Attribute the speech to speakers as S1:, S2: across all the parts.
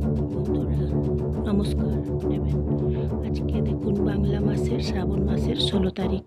S1: বন্ধুরা নমস্কার। নেবেন। আজকে দেখুন বাংলা মাসের শ্রাবণ মাসের ষোলো তারিখ।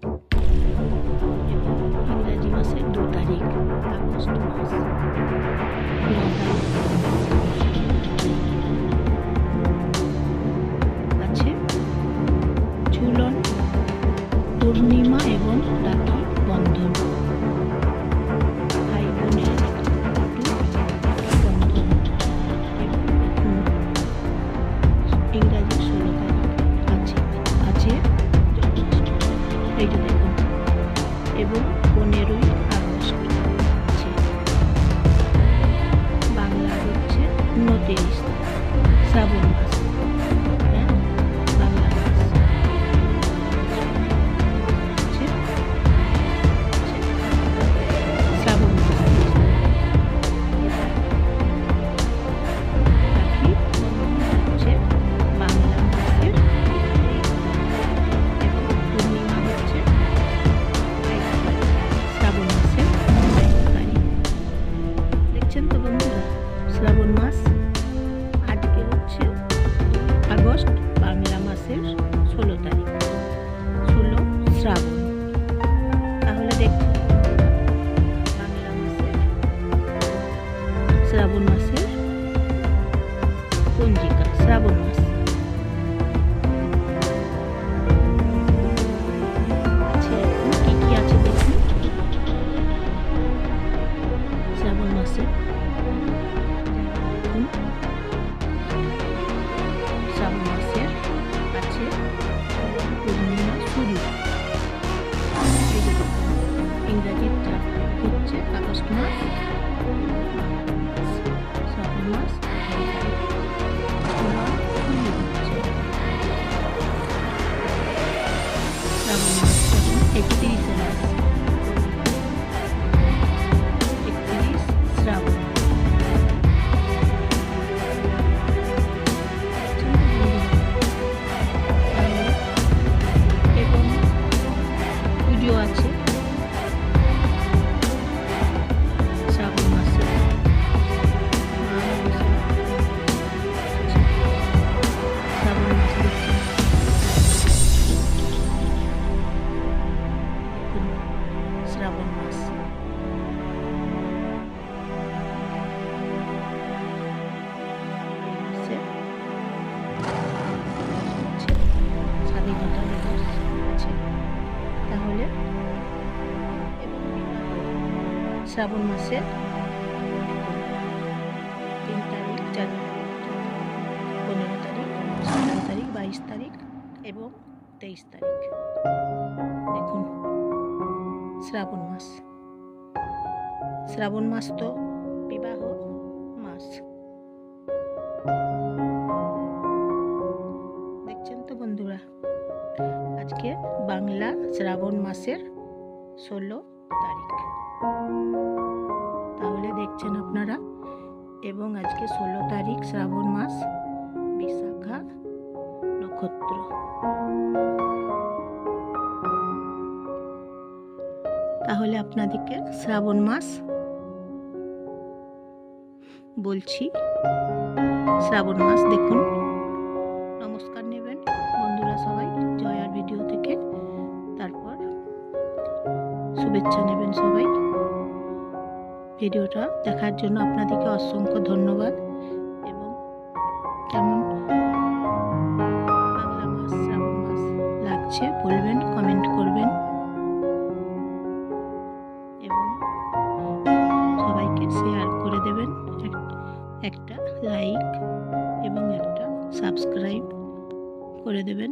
S1: যে দেখুন, ইংরাজির হচ্ছে আগস্ট মাস শ্রাবণ মাস শ্রাবণ মাস স্বাধীনতা দিবস তাহলে শ্রাবণ মাসে তিন তারিখ চার পনেরো তারিখ সতেরো তারিখ বাইশ তারিখ এবং তেইশ তারিখ দেখুন শ্রাবণ মাস। শ্রাবণ মাস তো বিবাহ মাস। দেখছেন তো বন্ধুরা, আজকে বাংলা শ্রাবণ মাসের ষোলো তারিখ। তাহলে দেখছেন আপনারা, এবং আজকে ষোলো তারিখ শ্রাবণ মাস, বিশাখা নক্ষত্র। তাহলে আপনাদেরকে শ্রাবণ মাস বলছি। শ্রাবণ মাস দেখুন। নমস্কার নেবেন বন্ধুরা সবাই জয়ার ভিডিও থেকে। তারপর শুভেচ্ছা নেবেন সবাই। ভিডিওটা দেখার জন্য আপনাদেরকে অসংখ্য ধন্যবাদ। এবং কেমন বাংলা মাস, শ্রাবণ মাস লাগছে বলবেন, কমেন্ট করবেন। একটা লাইক এবং একটা সাবস্ক্রাইব করে দেবেন।